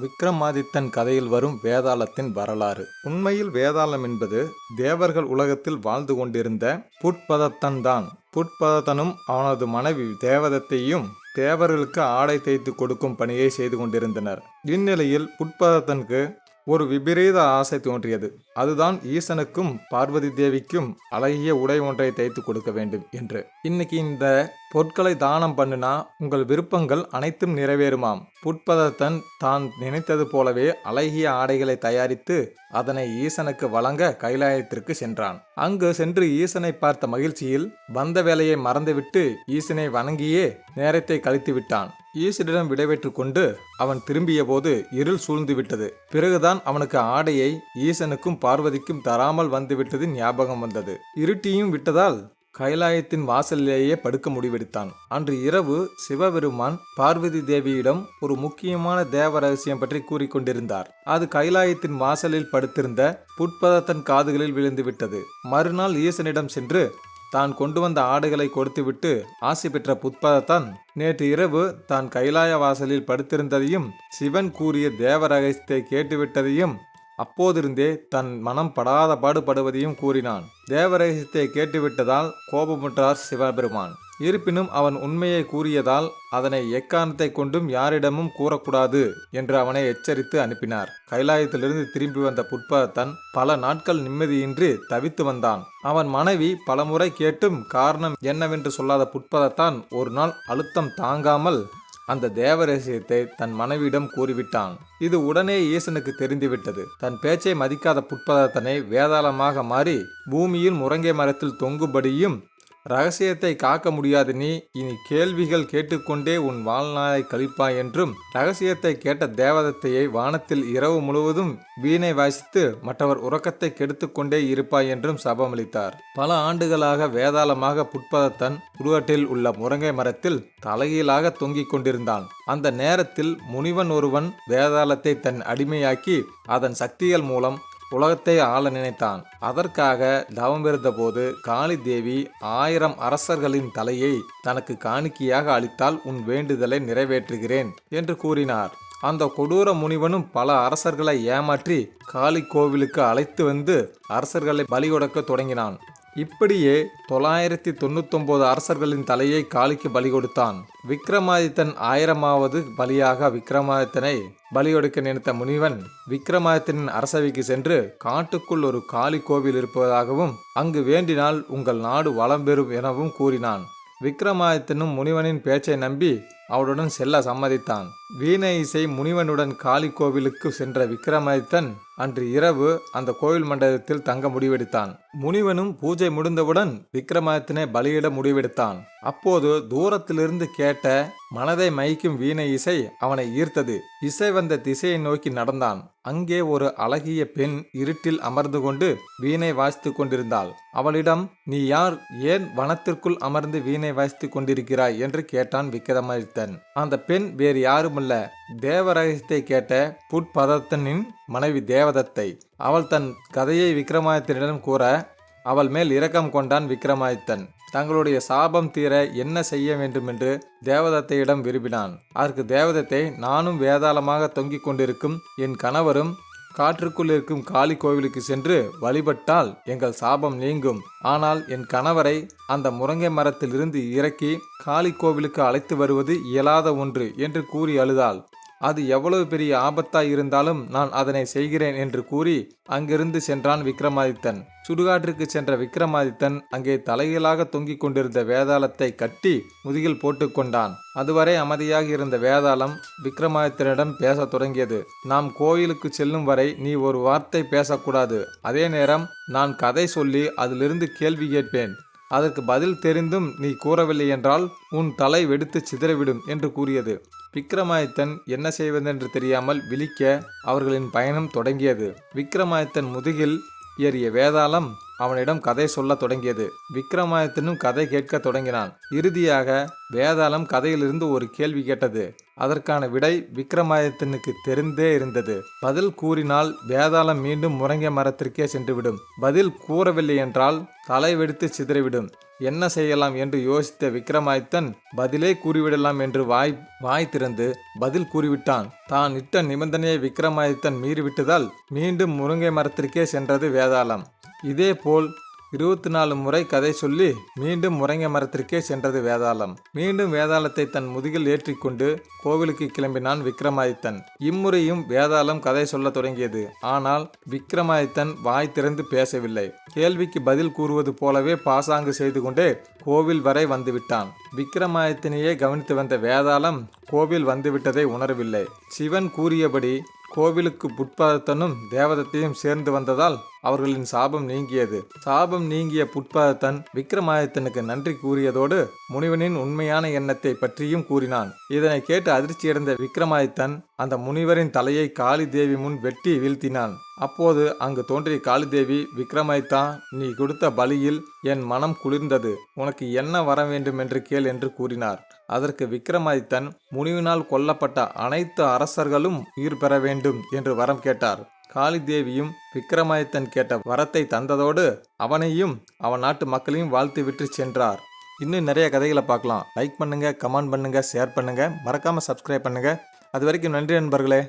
விக்ரமாதித்தன் கதையில் வரும் வேதாளத்தின் வரலாறு. உண்மையில் வேதாளம் என்பது தேவர்கள் உலகத்தில் வாழ்ந்து கொண்டிருந்த புட்பதத்தன் தான் புட்பதத்தனும் அவனது மனைவி தேவதத்தையும் தேவர்களுக்கு ஆடை தைத்து கொடுக்கும் பணியை செய்து கொண்டிருந்தனர். இந்நிலையில் புட்பதத்தனுக்கு ஒரு விபரீத ஆசை தோன்றியது. அதுதான் ஈசனுக்கும் பார்வதி தேவிக்கும் அழகிய உடை ஒன்றை தைத்து கொடுக்க வேண்டும் என்று. இன்னைக்கு இந்த பொருட்களை தானம் பண்ணுனா உங்கள் விருப்பங்கள் அனைத்தும் நிறைவேறுமாம். புட்பதத்தன் தான் நினைத்தது போலவே அழகிய ஆடைகளை தயாரித்து அதனை ஈசனுக்கு வழங்க கைலாயத்திற்கு சென்றான். அங்கு சென்று ஈசனை பார்த்த மகிழ்ச்சியில் வந்த வேலையை மறந்துவிட்டு ஈசனை வணங்கியே நேரத்தை கழித்து விட்டான். ஈசனிடம் விடைபெற்று கொண்டு அவன் திரும்பிய போது இருள் சூழ்ந்து விட்டது. பிறகுதான் அவனுக்கு ஆடையை ஈசனுக்கும் பார்வதிக்கும் தராமல் வந்துவிட்டது ஞாபகம் வந்தது. இருட்டியும் விட்டதால் கைலாயத்தின் வாசலிலேயே படுக்க முடிவெடுத்தான். அன்று இரவு சிவபெருமான் பார்வதி தேவியிடம் ஒரு முக்கியமான தேவ ரகசியம் பற்றி கூறிக்கொண்டிருந்தார் அது கைலாயத்தின் வாசலில் படுத்திருந்த புட்பதத்தன் காதுகளில் விழுந்துவிட்டது மறுநாள் ஈசனிடம் சென்று தான் கொண்டு வந்த ஆடுகளை கொடுத்துவிட்டு ஆசை பெற்ற புட்பதத்தான் நேற்று இரவு தான் கைலாய வாசலில் படுத்திருந்ததையும் சிவன் கூறிய தேவ ரகசியத்தை கேட்டுவிட்டதையும் அப்போதிருந்தே தன் மனம் படாத பாடுபடுவதையும் கூறினான். தேவரகசியத்தை கேட்டுவிட்டதால் கோபமுற்றார் சிவபெருமான். இருப்பினும் அவன் உண்மையை கூறியதால் அதனை எக்காரணத்தை கொண்டும் யாரிடமும் கூறக்கூடாது என்று அவனை எச்சரித்து அனுப்பினார். கைலாயத்திலிருந்து திரும்பி வந்த புட்பதத்தன் பல நாட்கள் நிம்மதியின்றி தவித்து வந்தான். அவன் மனைவி பலமுறை கேட்டும் காரணம் என்னவென்று சொல்லாத புட்பதத்தான் ஒரு நாள் அழுத்தம் தாங்காமல் அந்த தேவரகசியத்தை தன் மனைவியிடம் கூறிவிட்டான். இது உடனே ஈசனுக்கு தெரிந்துவிட்டது. தன் பேச்சை மதிக்காத புட்பதத்தனை வேதாளமாக மாறி பூமியில் முரங்கை மரத்தில் தொங்குபடியும் ரகசியத்தை காக்க முடியாது நீ. இனி கேள்விகள் கேட்டுக்கொண்டே உன் வாழ்நாளை கழிப்பாய் என்றும் ரகசியத்தை கேட்ட தேவதத்தையை வானத்தில் இரவு முழுவதும் வீணை வாசித்து மற்றவர் உறக்கத்தை கெடுத்துக்கொண்டே இருப்பாய் என்றும் சபமளித்தார். பல ஆண்டுகளாக வேதாளமாக புட்பதத்தன் சுடுகாட்டில் உள்ள முருங்கை மரத்தில் தலைகீழாக தொங்கிக் கொண்டிருந்தான். அந்த நேரத்தில் முனிவன் ஒருவன் வேதாளத்தை தன் அடிமையாக்கி அதன் சக்திகள் மூலம் உலகத்தை ஆள நினைத்தான். அதற்காக தவமிருந்த போது காளி தேவி ஆயிரம் அரசர்களின் தலையை தனக்கு காணிக்கையாக அளித்தால் உன் வேண்டுதலை நிறைவேற்றுகிறேன் என்று கூறினார். அந்த கொடூர முனிவனும் பல அரசர்களை ஏமாற்றி காளி கோவிலுக்கு அழைத்து வந்து அரசர்களை பலி கொடுக்க தொடங்கினான். இப்படியே தொள்ளாயிரத்தி தொண்ணூத்தொன்பது அரசர்களின் தலையை காளிக்கு பலி கொடுத்தான். விக்ரமாதித்தன் ஆயிரமாவது பலியாக விக்ரமாதித்தனை பலியொடுக்க நினைத்த முனிவன் விக்ரமாதித்தனின் அரசவைக்கு சென்று காட்டுக்குள் ஒரு காளி கோவில் இருப்பதாகவும் அங்கு வேண்டினால் உங்கள் நாடு வளம் பெறும் எனவும் கூறினான். விக்ரமாதித்தனும் முனிவனின் பேச்சை நம்பி அவருடன் செல்ல சம்மதித்தான். வீணை இசை முனிவனுடன் காளி கோவிலுக்கு சென்ற விக்ரமாதித்தன் அன்று இரவு அந்த கோவில் மண்டபத்தில் தங்க முடிவெடுத்தான். முனிவனும் பூஜை முடிந்தவுடன் விக்ரமாதித்தனை பலியிட முடிவெடுத்தான். அப்போது தூரத்திலிருந்து கேட்ட மனதை மயக்கும் வீணை இசை அவனை ஈர்த்தது. இசை வந்த திசையை நோக்கி நடந்தான். அங்கே ஒரு அழகிய பெண் இருட்டில் அமர்ந்து கொண்டு வீணை வாசித்து கொண்டிருந்தாள். அவளிடம் நீ யார்? ஏன் வனத்திற்குள் அமர்ந்து வீணை வாசித்து கொண்டிருக்கிறாய்? என்று கேட்டான் விக்ரமாதித்தன் அந்த பெண் வேறு யாருமல்ல. தேவ ரகசியத்தை கேட்ட புட்பதத்தனின் மனைவி தேவதத்தை. அவள் தன் கதையை விக்ரமாதித்தனிடம் கூற அவள் மேல் இரக்கம் கொண்டான் விக்ரமாதித்தன் தங்களுடைய சாபம் தீர என்ன செய்ய வேண்டும் என்று தேவதத்தையிடம் விரும்பினான். அதற்கு தேவதத்தை நானும் வேதாளமாக தொங்கிக் கொண்டிருக்கும் என் கணவரும் காற்றுக்குள் இருக்கும் காளி கோவிலுக்கு சென்று வழிபட்டால் எங்கள் சாபம் நீங்கும். ஆனால் என் கணவரை அந்த முருங்கை மரத்திலிருந்து இறக்கி காளி கோவிலுக்கு அழைத்து வருவது இயலாத ஒன்று என்று கூறி அழுதாள். அது எவ்வளவு பெரிய ஆபத்தாய் இருந்தாலும் நான் அதனை செய்கிறேன் என்று கூறி அங்கிருந்து சென்றான் விக்ரமாதித்தன். சுடுகாட்டிற்கு சென்ற விக்ரமாதித்தன் அங்கே தலைகீழாக தொங்கிக் கொண்டிருந்த வேதாளத்தை கட்டி முதுகில் போட்டுக்கொண்டான் அதுவரை அமைதியாக இருந்த வேதாளம் விக்ரமாதித்தனிடம் பேசத் தொடங்கியது. நாம் கோயிலுக்கு செல்லும் வரை நீ ஒரு வார்த்தை பேசக்கூடாது. அதே நேரம் நான் கதை சொல்லி அதிலிருந்து கேள்வி கேட்பேன். அதற்கு பதில் தெரிந்தும் நீ கூறவில்லை என்றால் உன் தலை வெடித்து சிதறிவிடும் என்று கூறியது. விக்ரமாதித்தன் என்ன செய்வதென்று தெரியாமல் விழிக்க அவர்களின் பயணம் தொடங்கியது. விக்ரமாதித்தன் முதுகில் ஏறிய வேதாளம் அவனிடம் கதை சொல்லத் தொடங்கியது. விக்ரமாதித்தனும் கதை கேட்க தொடங்கினான். இறுதியாக வேதாளம் கதையிலிருந்து ஒரு கேள்வி கேட்டது. அதற்கான விடை விக்ரமாதித்தனுக்கு தெரிந்தே இருந்தது. பதில் கூறினால் வேதாளம் மீண்டும் முரங்கை மரத்திற்கே சென்றுவிடும். பதில் கூறவில்லை என்றால் தலை வெடித்து சிதறிவிடும். என்ன செய்யலாம் என்று யோசித்த விக்ரமாதித்தன் பதிலே கூறிவிடலாம் என்று வாய் வாய் திறந்து பதில் கூறிவிட்டான். தான் இட்ட நிபந்தனையை விக்ரமாதித்தன் மீறிவிட்டதால் மீண்டும் முருங்கை மரத்திற்கே சென்றது வேதாளம். இதேபோல் இருபத்தி நாலு முறை கதை சொல்லி மீண்டும் முருங்கை மரத்திற்கே சென்றது வேதாளம். மீண்டும் வேதாளத்தை தன் முதுகில் ஏற்றிக்கொண்டு கோவிலுக்கு கிளம்பினான் விக்ரமாதித்தன் இம்முறையும் வேதாளம் கதை சொல்ல தொடங்கியது. ஆனால் விக்ரமாதித்தன் வாய் திறந்து பேசவில்லை. கேள்விக்கு பதில் கூறுவது போலவே பாசாங்கு செய்து கொண்டே கோவில் வரை வந்துவிட்டான். விக்ரமாதித்தனையே கவனித்து வந்த வேதாளம் கோவில் வந்துவிட்டதை உணரவில்லை. சிவன் கூறியபடி கோவிலுக்கு புட்பாதத்தனும் தேவதத்தையும் சேர்ந்து வந்ததால் அவர்களின் சாபம் நீங்கியது. சாபம் நீங்கிய புட்பாதத்தன் விக்ரமாதித்தனுக்கு நன்றி கூறியதோடு முனிவனின் உண்மையான எண்ணத்தை பற்றியும் கூறினான். இதனை கேட்டு அதிர்ச்சியடைந்த விக்ரமாதித்தன் அந்த முனிவரின் தலையை காளி தேவி முன் வெட்டி வீழ்த்தினான். அப்போது அங்கு தோன்றிய காளிதேவி விக்ரமாதித்தா நீ கொடுத்த பலியில் என் மனம் குளிர்ந்தது. உனக்கு என்ன வர வேண்டும் என்று கேள் என்று கூறினார். அதற்கு விக்ரமாதித்தன் முனிவினால் கொல்லப்பட்ட அனைத்து அரசர்களும் உயிர் பெற வேண்டும் என்று வரம் கேட்டார். காளிதேவியும் விக்ரமாதித்தன் கேட்ட வரத்தை தந்ததோடு அவனையும் அவன் நாட்டு மக்களையும் வாழ்த்துவிட்டு சென்றார். இன்னும் நிறைய கதைகளை பார்க்கலாம். லைக் பண்ணுங்க கமெண்ட் பண்ணுங்க ஷேர் பண்ணுங்க. மறக்காம சப்ஸ்கிரைப் பண்ணுங்க. அது வரைக்கும் நன்றி நண்பர்களே.